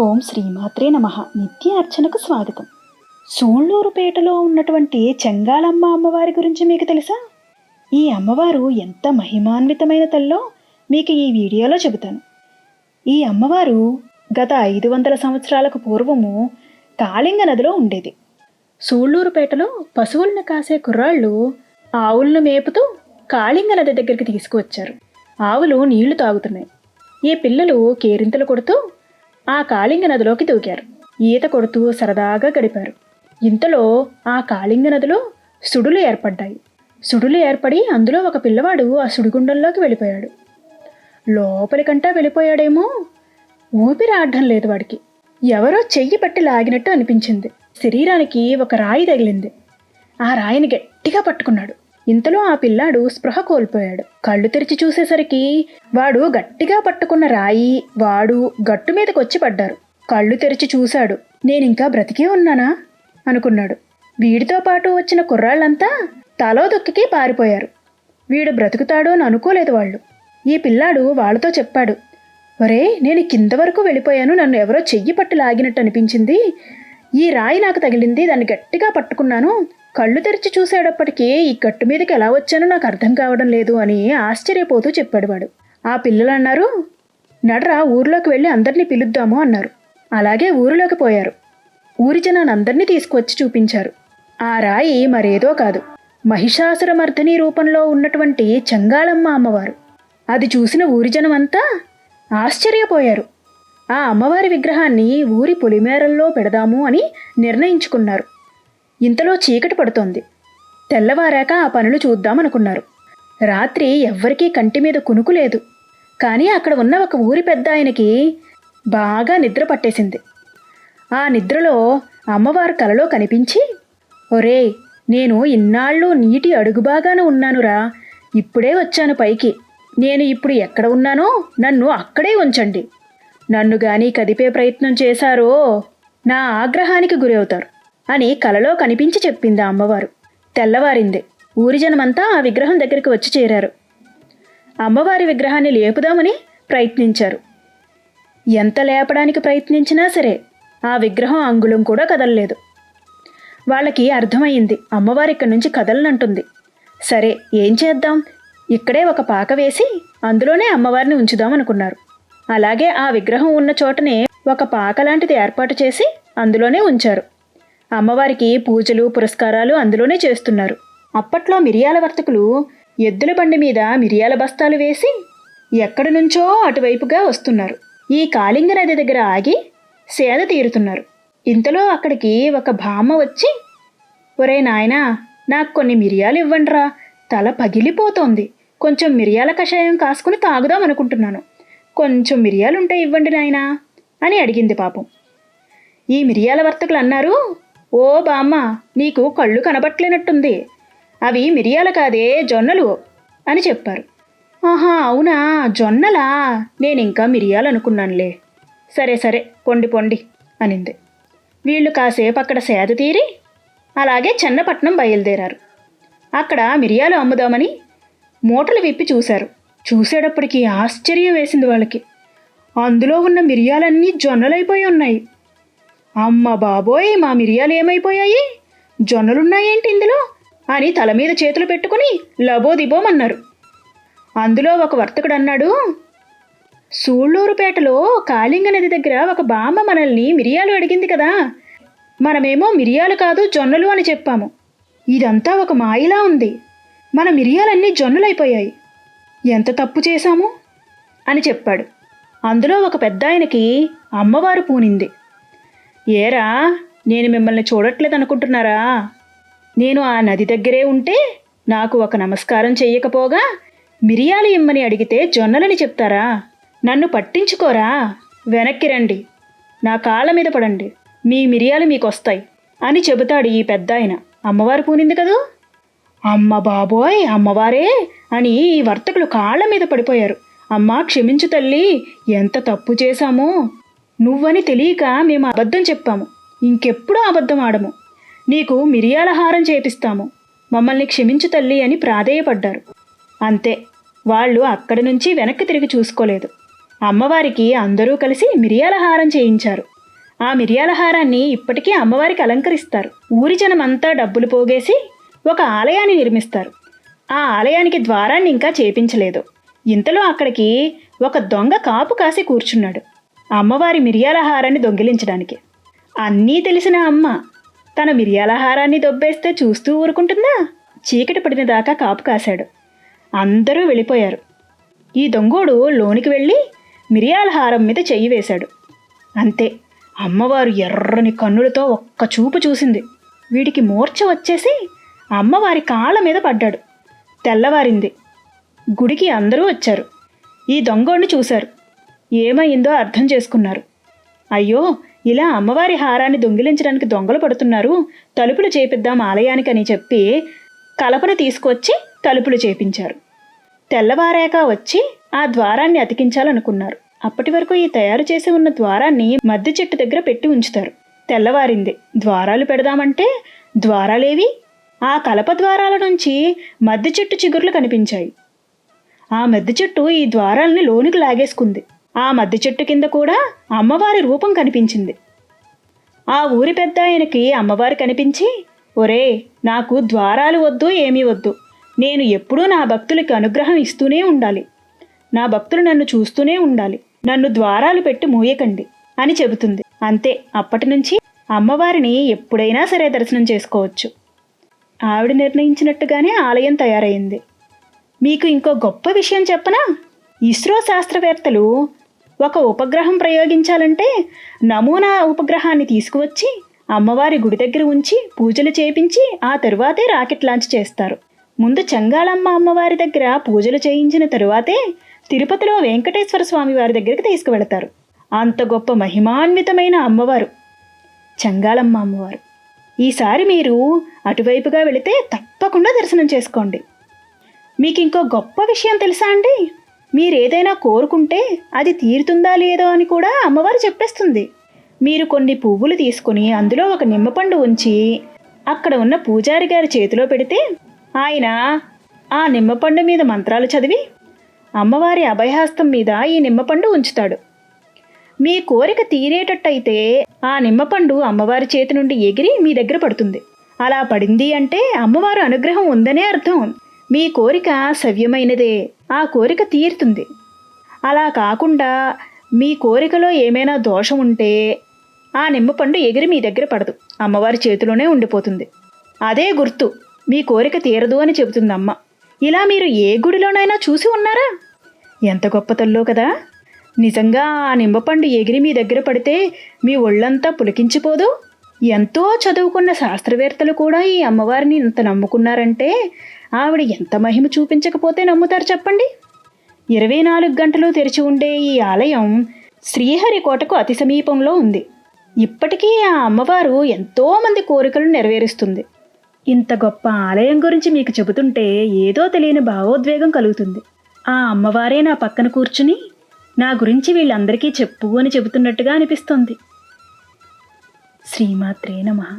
ఓం శ్రీమాత్రే నమ. నిత్య అర్చనకు స్వాగతం. సూళ్ళూరుపేటలో ఉన్నటువంటి చెంగాళమ్మ అమ్మవారి గురించి మీకు తెలుసా? ఈ అమ్మవారు ఎంత మహిమాన్వితమైన తల్లో మీకు ఈ వీడియోలో చెబుతాను. ఈ అమ్మవారు గత ఐదు వందల సంవత్సరాలకు పూర్వము కాళింగ నదిలో ఉండేది. సూళ్ళూరుపేటలో పశువులను కాసే కుర్రాళ్ళు ఆవులను మేపుతూ కాళింగ నది దగ్గరికి తీసుకువచ్చారు. ఆవులు నీళ్ళు తాగుతున్నాయి. ఈ పిల్లలు కేరింతలు కొడుతూ ఆ కాళింగ నదిలోకి దూకారు. ఈత కొడుతూ సరదాగా గడిపారు. ఇంతలో ఆ కాళింగ నదిలో సుడులు ఏర్పడ్డాయి. సుడులు ఏర్పడి అందులో ఒక పిల్లవాడు ఆ సుడిగుండంలోకి వెళ్ళిపోయాడు. లోపలికంటా వెళ్ళిపోయాడేమో? ఊపిరి ఆడడం లేదు వాడికి. ఎవరో చెయ్యి పట్టి లాగినట్టు అనిపించింది. శరీరానికి ఒక రాయి తగిలింది. ఆ రాయిని గట్టిగా పట్టుకున్నాడు. ఇంతలో ఆ పిల్లాడు స్పృహ కోల్పోయాడు. కళ్ళు తెరిచి చూసేసరికి వాడు గట్టిగా పట్టుకున్న రాయి వాడు గట్టు మీదకొచ్చి పడ్డారు. కళ్ళు తెరిచి చూశాడు. నేనింకా బ్రతికే ఉన్నానా? అనుకున్నాడు. వీడితో పాటు వచ్చిన కుర్రాళ్ళంతా తలో దుక్కికి పారిపోయారు. వీడు బ్రతుకుతాడు అని అనుకోలేదు వాళ్ళు. ఈ పిల్లాడు వాళ్ళతో చెప్పాడు. ఒరే నేను కింద వరకు వెళ్ళిపోయాను. నన్ను ఎవరో చెయ్యి పట్టు లాగినట్టు అనిపించింది. ఈ రాయి నాకు తగిలింది. దాన్ని గట్టిగా పట్టుకున్నాను. కళ్ళు తెరిచి చూసేటప్పటికీ ఈ గట్టు మీదకి ఎలా వచ్చానో నాకు అర్థం కావడం లేదు అని ఆశ్చర్యపోతూ చెప్పాడు వాడు. ఆ పిల్లలు అన్నారు నడరా ఊర్లోకి వెళ్ళి అందరినీ పిలుద్దాము అన్నారు. అలాగే ఊరిలోకి పోయారు. ఊరి జనానందరినీ తీసుకువచ్చి చూపించారు. ఆ రాయి మరేదో కాదు. మహిషాసురమర్దిని రూపంలో ఉన్నటువంటి చెంగాళమ్మ అమ్మవారు. అది చూసిన ఊరి జనమంతా ఆశ్చర్యపోయారు. ఆ అమ్మవారి విగ్రహాన్ని ఊరి పొలిమేరల్లో పెడదాము అని నిర్ణయించుకున్నారు. ఇంతలో చీకటి పడుతోంది. తెల్లవారాక ఆ పనులు చూద్దామనుకున్నారు. రాత్రి ఎవ్వరికీ కంటి మీద కునుకు లేదు. కానీ అక్కడ ఉన్న ఒక ఊరి పెద్ద ఆయనకి బాగా నిద్ర పట్టేసింది. ఆ నిద్రలో అమ్మవారు కలలో కనిపించి ఒరే నేను ఇన్నాళ్ళు నీటి అడుగుబాగాన ఉన్నానురా. ఇప్పుడే వచ్చాను పైకి. నేను ఇప్పుడు ఎక్కడ ఉన్నానో నన్ను అక్కడే ఉంచండి. నన్ను గాని కదిపే ప్రయత్నం చేశారో నా ఆగ్రహానికి గురవుతారు. అని కలలో కనిపించి చెప్పింది అమ్మవారు. తెల్లవారింది. ఊరి జనమంతా ఆ విగ్రహం దగ్గరికి వచ్చి చేరారు. అమ్మవారి విగ్రహాన్ని లేపుదామని ప్రయత్నించారు. ఎంత లేపడానికి ప్రయత్నించినా సరే ఆ విగ్రహం అంగుళం కూడా కదలలేదు. వాళ్ళకి అర్థమైంది అమ్మవారి ఇక్కడి నుంచి కదలనంటుంది. సరే ఏం చేద్దాం? ఇక్కడే ఒక పాక వేసి అందులోనే అమ్మవారిని ఉంచుదాం అనుకున్నారు అలాగే ఆ విగ్రహం ఉన్న చోటనే ఒక పాక లాంటిది ఏర్పాటు చేసి అందులోనే ఉంచారు. అమ్మవారికి పూజలు పురస్కారాలు అందులోనే చేస్తున్నారు. అప్పట్లో మిరియాల వర్తకులు ఎద్దుల బండి మీద మిరియాల బస్తాలు వేసి ఎక్కడి నుంచో అటువైపుగా వస్తున్నారు. ఈ కాళింగ నది దగ్గర ఆగి సేద తీరుతున్నారు. ఇంతలో అక్కడికి ఒక భామ వచ్చి ఒరే నాయనా నాకు కొన్ని మిరియాలు ఇవ్వండిరా. తల పగిలిపోతోంది. కొంచెం మిరియాల కషాయం కాసుకుని తాగుదాం అనుకుంటున్నాను. కొంచెం మిరియాలుంటే ఇవ్వండి నాయనా అని అడిగింది పాపం. ఈ మిరియాల వర్తకులు అన్నారు ఓ బామ్మ నీకు కళ్ళు కనబట్లేనట్టుంది. అవి మిరియాల కాదే జొన్నలు అని చెప్పారు. ఆహా అవునా? జొన్నలా? నేను ఇంకా మిరియాలు అనుకున్నానులే సరే సరే పొండి పొండి అనింది. వీళ్ళు కాసేపు అక్కడ సేద తీరి అలాగే చెన్నపట్నం బయలుదేరారు. అక్కడ మిరియాలు అమ్ముదామని మూటలు విప్పి చూశారు. చూసేటప్పటికి ఆశ్చర్యం వేసింది వాళ్ళకి. అందులో ఉన్న మిరియాలన్నీ జొన్నలైపోయి ఉన్నాయి. అమ్మ బాబోయ్ మా మిరియాలు ఏమైపోయాయి? జొన్నలున్నాయేంటి ఇందులో? అని తల మీద చేతులు పెట్టుకుని లబోదిబోమన్నారు అందులో ఒక వర్తకుడు అన్నాడు సూళ్ళూరుపేటలో కాళింగ నది దగ్గర ఒక బామ్మ మనల్ని మిరియాలు అడిగింది కదా. మనమేమో మిరియాలు కాదు జొన్నలు అని చెప్పాము. ఇదంతా ఒక మాయిలా ఉంది. మన మిరియాలన్నీ జొన్నలైపోయాయి. ఎంత తప్పు చేశాము? అని చెప్పాడు. అందులో ఒక పెద్దాయనకి అమ్మవారు పూనింది. ఏరా నేను మిమ్మల్ని చూడట్లేదు అనుకుంటున్నారా నేను ఆ నది దగ్గరే ఉంటే నాకు ఒక నమస్కారం చెయ్యకపోగా మిరియాలు ఇమ్మని అడిగితే జొన్నలని చెప్తారా? నన్ను పట్టించుకోరా? వెనక్కి రండి. నా కాళ్ళ మీద పడండి. మీ మిరియాలు మీకొస్తాయి అని చెబుతాడు ఈ పెద్ద ఆయన అమ్మవారు పూనింది కదూ? అమ్మ బాబోయ్ అమ్మవారే అని ఈ వర్తకులు కాళ్ళ మీద పడిపోయారు. అమ్మా క్షమించు తల్లి ఎంత తప్పు చేశామో. నువ్వని తెలియక మేము అబద్ధం చెప్పాము. ఇంకెప్పుడూ అబద్ధం ఆడము? నీకు మిరియాల హారం చేపిస్తాము. మమ్మల్ని క్షమించు తల్లి అని ప్రాధేయపడ్డారు. అంతే. వాళ్ళు అక్కడి నుంచి వెనక్కి తిరిగి చూసుకోలేదు. అమ్మవారికి అందరూ కలిసి మిరియాల హారం చేయించారు. ఆ మిరియాల హారాన్ని ఇప్పటికీ అమ్మవారికి అలంకరిస్తారు. ఊరి జనమంతా డబ్బులు పోగేసి ఒక ఆలయాన్ని నిర్మిస్తారు. ఆ ఆలయానికి ద్వారాన్ని ఇంకా చేపించలేదు. ఇంతలో అక్కడికి ఒక దొంగ కాపు కాసి కూర్చున్నాడు. అమ్మవారి మిరియాల హారాన్ని దొంగిలించడానికి. అన్నీ తెలిసిన అమ్మ తన మిరియాల హారాన్ని దొబ్బేస్తే చూస్తూ ఊరుకుంటుందా? చీకటి పడిన దాకా కాపు కాశాడు. అందరూ వెళ్ళిపోయారు. ఈ దొంగోడు లోనికి వెళ్ళి మిరియాల హారం మీద చెయ్యి వేశాడు. అంతే అమ్మవారు ఎర్రని కన్నులతో ఒక్క చూపు చూసింది. వీడికి మూర్ఛ వచ్చేసి అమ్మవారి కాళ్ళ మీద పడ్డాడు. తెల్లవారింది. గుడికి అందరూ వచ్చారు. ఈ దొంగోడిని చూశారు. ఏమైందో అర్థం చేసుకున్నారు. అయ్యో ఇలా అమ్మవారి హారాన్ని దొంగిలించడానికి దొంగలు పడుతున్నారు. తలుపులు చేపిద్దాం ఆలయానికని చెప్పి కలపను తీసుకొచ్చి తలుపులు చేపించారు. తెల్లవారాక వచ్చి ఆ ద్వారాన్ని అతికించాలనుకున్నారు. అప్పటి వరకు ఈ తయారు చేసి ఉన్న ద్వారాన్ని మద్ది చెట్టు దగ్గర పెట్టి ఉంచుతారు. తెల్లవారింది ద్వారాలు పెడదామంటే ద్వారాలేవి? ఆ కలప ద్వారాల నుంచి మద్ది చెట్టు చిగుర్లు కనిపించాయి. ఆ మద్ది చెట్టు ఈ ద్వారాల్ని లోనికి లాగేసుకుంది. ఆ మద్ది చెట్టు కింద కూడా అమ్మవారి రూపం కనిపించింది. ఆ ఊరి పెద్ద ఆయనకి అమ్మవారు కనిపించి ఒరే నాకు ద్వారాలు వద్దు ఏమీ వద్దు. నేను ఎప్పుడూ నా భక్తులకి అనుగ్రహం ఇస్తూనే ఉండాలి. నా భక్తులు నన్ను చూస్తూనే ఉండాలి. నన్ను ద్వారాలు పెట్టి మూయకండి అని చెబుతుంది. అంతే అప్పటి నుంచి అమ్మవారిని ఎప్పుడైనా సరే దర్శనం చేసుకోవచ్చు. ఆవిడ నిర్ణయించినట్టుగానే ఆలయం తయారైంది. మీకు ఇంకో గొప్ప విషయం చెప్పనా? ఇస్రో శాస్త్రవేత్తలు ఒక ఉపగ్రహం ప్రయోగించాలంటే నమూనా ఉపగ్రహాన్ని తీసుకువచ్చి అమ్మవారి గుడి దగ్గర ఉంచి పూజలు చేపించి ఆ తరువాతే రాకెట్ లాంచ్ చేస్తారు. ముందు చంగాళమ్మ అమ్మవారి దగ్గర పూజలు చేయించిన తరువాతే తిరుపతిలో వెంకటేశ్వర స్వామి వారి దగ్గరికి తీసుకువెళతారు. అంత గొప్ప మహిమాన్వితమైన అమ్మవారు చంగాళమ్మ అమ్మవారు. ఈసారి మీరు అటువైపుగా వెళితే తప్పకుండా దర్శనం చేసుకోండి. మీకు ఇంకో గొప్ప విషయం తెలుసా అండి? మీరు ఏదైనా కోరుకుంటే అది తీరుతుందా లేదో అని కూడా అమ్మవారు చెప్పేస్తుంది. మీరు కొన్ని పువ్వులు తీసుకుని అందులో ఒక నిమ్మపండు ఉంచి అక్కడ ఉన్న పూజారి గారి చేతిలో పెడితే ఆయన ఆ నిమ్మపండు మీద మంత్రాలు చదివి అమ్మవారి అభయహస్తం మీద ఈ నిమ్మపండు ఉంచుతాడు. మీ కోరిక తీరేటట్టయితే ఆ నిమ్మపండు అమ్మవారి చేతి నుండి ఎగిరి మీ దగ్గర పడుతుంది. అలా పడింది అంటే అమ్మవారు అనుగ్రహం ఉందనే అర్థం. మీ కోరిక సవ్యమైనదే. ఆ కోరిక తీరుతుంది. అలా కాకుండా మీ కోరికలో ఏమైనా దోషం ఉంటే ఆ నిమ్మపండు ఎగిరి మీ దగ్గర పడదు. అమ్మవారి చేతిలోనే ఉండిపోతుంది. అదే గుర్తు మీ కోరిక తీరదు అని చెబుతుంది అమ్మ ఇలా మీరు ఏ గుడిలోనైనా చూసి ఉన్నారా? ఎంత గొప్ప తల్లో కదా! నిజంగా ఆ నిమ్మపండు ఎగిరి మీ దగ్గర పడితే మీ ఒళ్ళంతా పులికించిపోదు? ఎంతో చదువుకున్న శాస్త్రవేత్తలు కూడా ఈ అమ్మవారిని ఇంత నమ్ముకున్నారంటే ఆవిడ ఎంత మహిమ చూపించకపోతే నమ్ముతారు చెప్పండి? ఇరవై నాలుగు గంటలు తెరిచి ఉండే ఈ ఆలయం శ్రీహరికోటకు అతి సమీపంలో ఉంది. ఇప్పటికీ ఆ అమ్మవారు ఎంతోమంది కోరికలు నెరవేరుస్తుంది. ఇంత గొప్ప ఆలయం గురించి మీకు చెబుతుంటే ఏదో తెలియని భావోద్వేగం కలుగుతుంది. ఆ అమ్మవారే నా పక్కన కూర్చుని నా గురించి వీళ్ళందరికీ చెప్పు అని చెబుతున్నట్టుగా అనిపిస్తుంది. శ్రీమాత్రే నమః.